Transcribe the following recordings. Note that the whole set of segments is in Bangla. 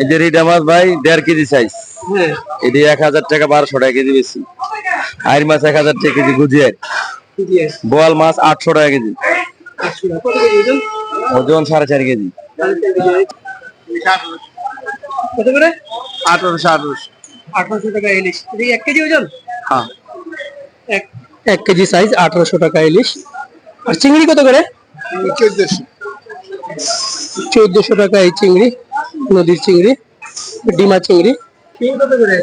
এই যে রিডা মাছ ভাই দেড় কেজি সাইজ হ্যাঁ। এটি এক হাজার টাকা বারোশো টাকা কেজি বেশি। আইর মাছ এক হাজার টাকা কেজি বোয়াল মাছ আটশো টাকা কেজি। ওজন ওজন সাড়ে চার কেজি। কত করে? আঠারোশো আঠারোশো। আঠারোশো টাকা ইলিশ। এক কেজি ওজন? হ্যাঁ। এক কেজি সাইজ আঠারোশো টাকা ইলিশ। আর চিংড়ি কত করে? চোদ্দশো টাকা এই চিংড়ি নদীর চিংড়ি ডিমা চিংড়ি।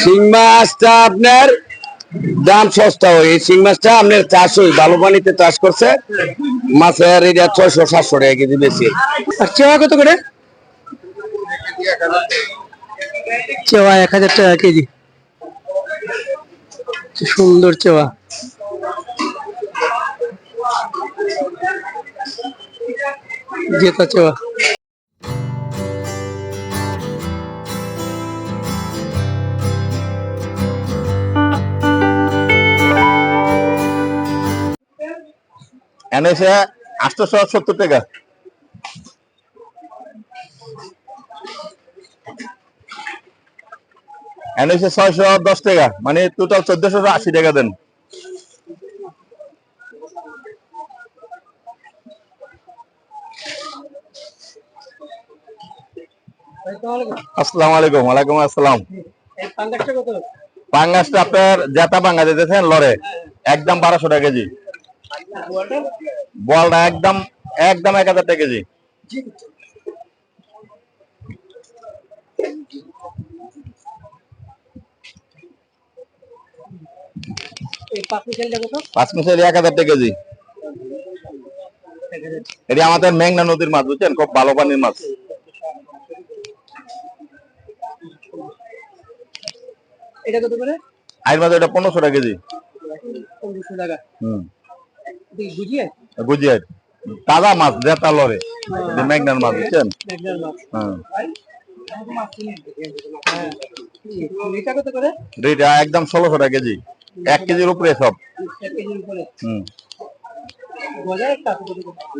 শিং মাছটা আপনার দাম সস্তা হয়। এই শিং মাছটা আপনার চাষ হয় ভালো পানিতে চাষ করছে। মাছের এটা ছয়শো সাতশো টাকা কেজি বেশি। আর চেওয়া কত করে? চেওয়া এক হাজার টাকা কেজি। সুন্দর চেওয়া। জেতা চেওয়া এনেছে আটশোশো সত্তর টাকা। এনেছে ছয়শো দশ টাকা মানে টোটাল চোদ্দশো আশি টাকা দেন। একদম বারোশো টাকা কেজি। বলটা একদম একদম এক কেজি। এক হাজার টাকা কেজি। এটি আমাদের মেঘনা নদীর মাছ, বুঝছেন? খুব ভালো পানির মাছ। এটা কত করে? আইর মাছ এটা পনেরোশো টাকা কেজি। পনেরোশো টাকা। হম। তাজা মাছ জেতা লরে এটি মেঘনার মাছ বুঝছেন? হ্যাঁ। হ্যাঁ। করে? এটা একদম ষোলোশো টাকা কেজি। এক কেজির উপরে সব?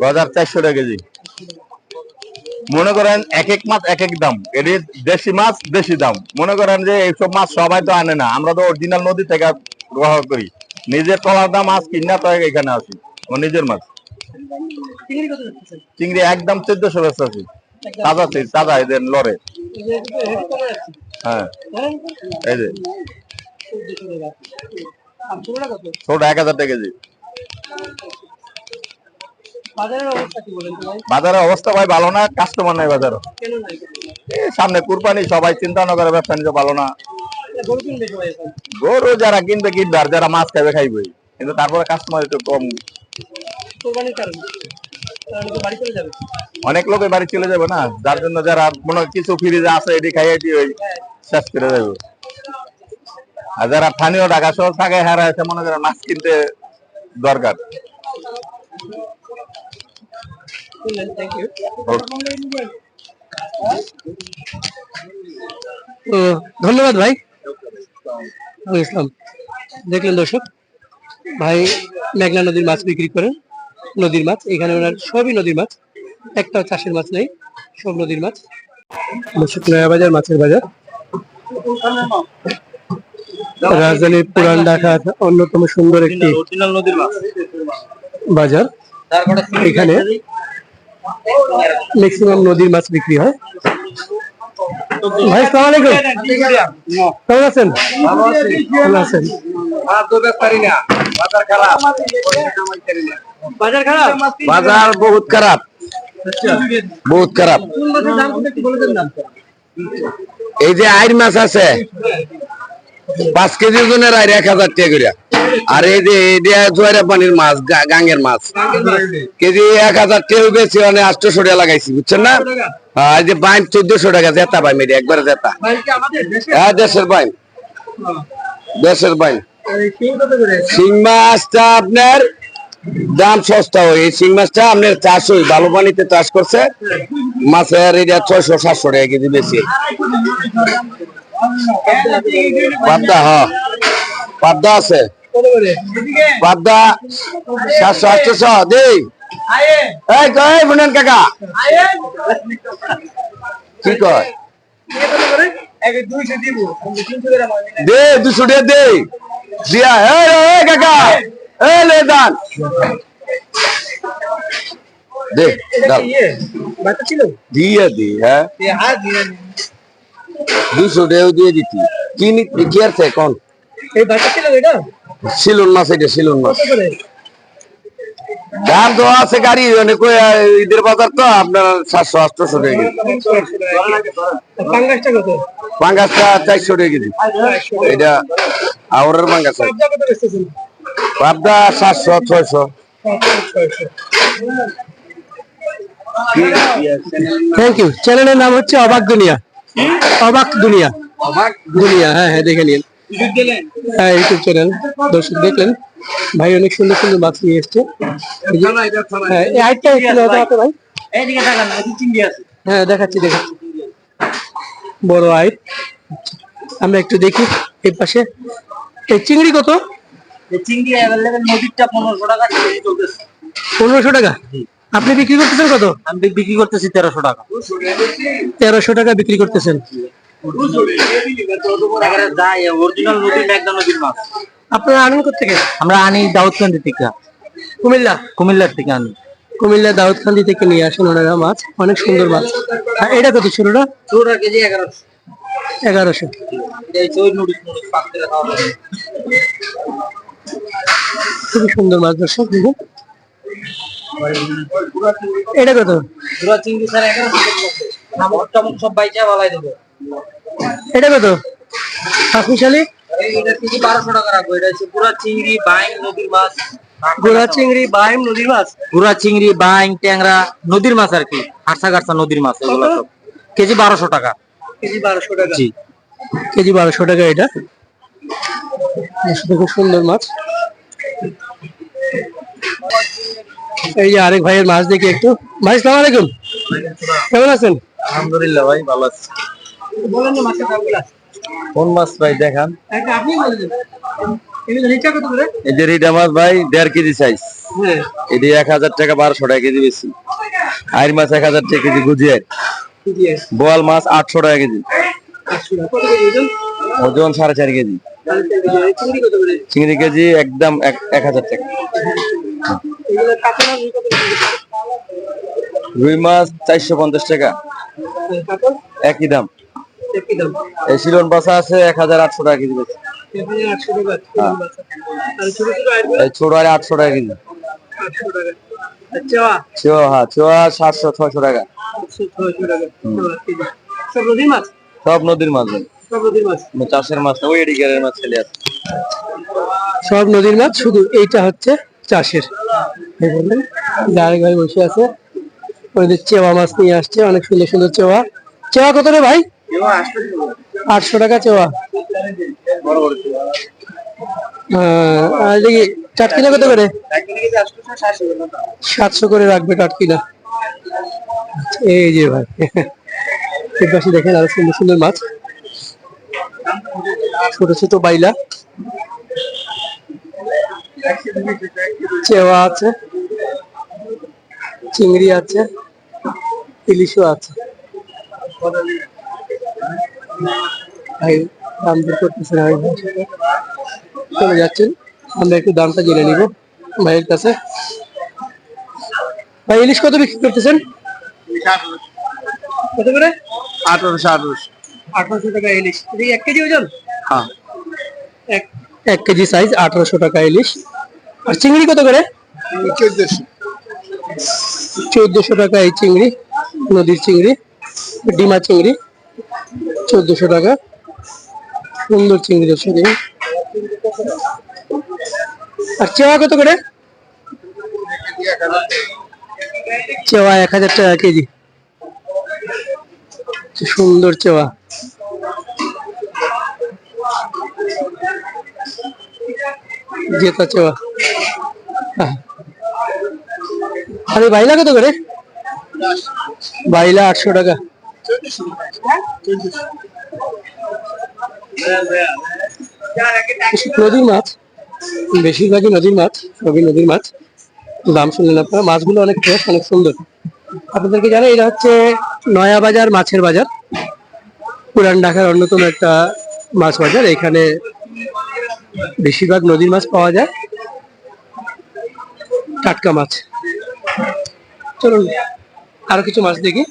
গজার চারশো টাকা কেজি। মনে করেন এক এক মাছ এক এক দাম। এটি দেশি মাছ দেশি দাম। মনে করেন যে এইসব মাছ সবাই তো আনে না। আমরা তো অরিজিনাল নদী থেকে গ্রহণ করি। নিজের টলার দাম মাছ কিনা তো এখানে আসি ও নিজের মাছ। চিংড়ি একদম চোদ্দশো ব্যস্ত আছি। তাজা চিংড়ি, তাজা এদের লরে হ্যাঁ। এই যে। ছোট এক হাজার টাকা কেজি। বাজারের অবস্থা ভাই? ভালো না কাস্টমার নাই এই সামনে কুরবানি সবাই চিন্তা না করে ব্যবসা নিতে ভালো না। গরু এখন? গরু যারা কিনবে কিনবে আর যারা মাছ খাবে খাইবে। কিন্তু তারপরে কাস্টমার একটু কম। অনেক লোকে বাড়ি চলে যাবে না যার জন্য যারা মনে কিছু ফ্রিজে আছে এটি খাই এটি ওই শেষ করে যাবে আর যারা স্থানীয় ঢাকা শহর থাকে হারা মনে করেন মাছ কিনতে দরকার। তো ধন্যবাদ ভাই। ইসলাম দেখলেন দর্শক ভাই মেঘনা নদীর মাছ বিক্রি করেন নদীর মাছ। এখানে ওনার সবই নদীর মাছ। একটা চাষের মাছ নেই সব নদীর মাছ। দর্শক নয়া বাজার মাছের বাজার। রাজধানীর পুরান ঢাকার অন্যতম সুন্দর একটি বাজার। এখানে ম্যাক্সিমাম নদীর মাছ বিক্রি হয় ভাই সালাম আলাইকুম কেমন আছেন ভালো আছেন বাজার খারাপ বাজার বহুত খারাপ বহুত খারাপ কোন মাছের দাম কত একটু বলে দেন না এই যে আইর মাছ আছে পাঁচ কেজি ওজনের আইর এক হাজার টাকা করে আর এই যে এটা জোয়ারা পানির মাছ গাঙ্গের মাছ। কেজি এক হাজার টাকা বেশি মানে আটশোশো টাকা লাগাইছি, বুঝছেন না? আর এই যে বাইন চোদ্দশো টাকা, জেতা পাই মেরে একবারে জেতা। হ্যাঁ দেশের বাইন দেশের বাইন শিং মাছটা আপনার দাম সস্তা হয়। এই শিং মাছটা আপনার চাষ হয় ভালো পানিতে চাষ করছে। মাছের এটা ছয়শো, সাতশো টাকা কেজি বেশি। পাবদা হ্যাঁ পাবদা আছে। পাবদা, সাতশো আটশো দেই এই কই বুনেন কাকা। কি কয়? দে, দুশো টাকা দে। এ এ কাকা। এ লে, দান। দে দিয়ে, দি হ্যাঁ। দুশো টাকা দিয়ে দিতি। কি কি আছে কোন এই ছিল এটা? মাছ এটা শিলুন মাছ। দাম তো আছে গাড়ি অনেক ঈদের বাজার তো আপনার সাতশো আটশো টাকা কেজি। পাঙ্গাসটা চারশো টাকা কেজি। এটা আওয়ারের পাঙ্গাস পাবদা সাতশো ছয়শো। থ্যাংক ইউ চ্যানেলের নাম হচ্ছে অবাক দুনিয়া। অবাক দুনিয়া। অবাক দুনিয়া হ্যাঁ হ্যাঁ দেখে নিন। হ্যাঁ ইউটিউব চ্যানেল দর্শক দেখলেন। ভাই অনেক সুন্দর সুন্দর মাছ নিয়ে এসছে। হ্যাঁ এই আইটটা একটু হাতে ভাই হ্যাঁ দেখাচ্ছি দেখাচ্ছি। বড় আইট। আমরা একটু দেখি এই পাশে। এই চিংড়ি কত? চিংড়ি অ্যাভেলেবেল নদীরটা পনেরোশো টাকা চলতেছে। পনেরোশো টাকা? আপনি বিক্রি করতেছেন কত? আমি বিক্রি করতেছি তেরোশো টাকা। তেরোশো টাকা বিক্রি করতেছেন। আপনারা আনেন থেকে আমরা আনি দাউদকান্দি থেকে। কুমিল্লা? কুমিল্লার থেকে আনি। কুমিল্লা দাউদখান্দি থেকে নিয়ে আসেন ওনারা মাছ। অনেক সুন্দর মাছ। আর এটা কত ছোটটা চৌড়া কেজি এগারোশো। এগারোশো। খুবই সুন্দর মাছ দর্শক। দেখুন এটা কত? চৌড়া চিংড়ি স্যার এগারোশো নামক টামক সব বাইচা বালাই দেবো। এটা কত? এই এটা কেজি বারোশো টাকা রাখব। এটা হচ্ছে পুরা চিংড়ি বাইং নদীর মাছ। গোড়া চিংড়ি বাইম নদীর মাছ? গুড়া চিংড়ি বাইং ট্যাংরা নদীর মাছ আর কি। হারসা গারসা নদীর মাছ এগুলো সব। কেজি বারোশো টাকা। কেজি বারোশো টাকা। জি। কেজি বারোশো টাকা এটা। খুব সুন্দর মাছ। এই যে আরেক ভাইয়ের মাছ দেখি একটু। ভাই সালাম আলাইকুম। কেমন আছেন? আলহামদুলিল্লাহ ভাই ভালো আছে। কোন মাছ ভাই দেখান। এই যে রিডা মাছ ভাই দেড় কেজি সাইজ হ্যাঁ। এটি এক হাজার টাকা বারোশো টাকা কেজি বেশি। আইর মাছ এক হাজার টাকা কেজি গুজিয়ার। বোয়াল মাছ আটশো টাকা কেজি। ওজন? সাড়ে চার কেজি। চিংড়ি কেজি একদম এক হাজার টাকা। রুই মাছ চারশো পঞ্চাশ টাকা। একই দাম। একই দাম এই শিলন বাসা আছে এক হাজার আটশো টাকা কেজি টাকা এই ছোট আর আটশো কেজি। হ্যাঁ সাতশো ছয়শো টাকা। সব নদীর মাছ? চাষের মাছ না ওই এডিকারের মাছ ছেলে আছে। সব নদীর মাছ? শুধু এইটা হচ্ছে চাষের। আরেক ভাই বসে আছে ওদের চেওয়া মাছ নিয়ে আসছে, অনেক সুন্দর সুন্দর চেওয়া। চেওয়া কত রে ভাই? আটশো টাকা চেওয়া। আর দেখি টাটকিনা কত করে? সাতশো করে রাখবে টাটকিনা এই যে ভাই দেখেন আরও সুন্দর সুন্দর মাছ। ছোট ছোট বাইলা। চেওয়া আছে চিংড়ি আছে ইলিশও আছে। ভাই দাম দর করতেছেন ভাই। চলে যাচ্ছেন আমরা একটু দামটা জেনে নিব ভাইয়ের কাছে। ভাই ইলিশ কত বিক্রি করতেছেন? কত করে? আঠারোশো আঠারোশো। আঠারোশো টাকা ইলিশ। এক কেজি ওজন? হ্যাঁ। এক এক কেজি সাইজ আঠারোশো টাকা ইলিশ। আর চিংড়ি কত করে? চোদ্দশো। টাকা এই চিংড়ি নদীর চিংড়ি ডিমা চিংড়ি চোদ্দশো টাকা। সুন্দর চিংড়ি দেখুন। আর চেওয়া কত করে? চেওয়া এক হাজার টাকা কেজি। সুন্দর চেওয়া। চেওয়া হ্যাঁ। আরে বাইলা কত করে? বাইলা আটশো টাকা। নদীর মাছ, বেশিরভাগই নদীর মাছ, সবই নদীর মাছ। দাম শুনলেন আপনারা মাছগুলো অনেক ফ্রেশ অনেক সুন্দর। আপনাদেরকে জানাই, এটা হচ্ছে নয়া বাজার মাছের বাজার। পুরান ঢাকার অন্যতম একটা মাছ বাজার। এখানে বেশিরভাগ নদীর মাছ পাওয়া যায়। টাটকা মাছ। চলুন আরও কিছু মাছ দেখি।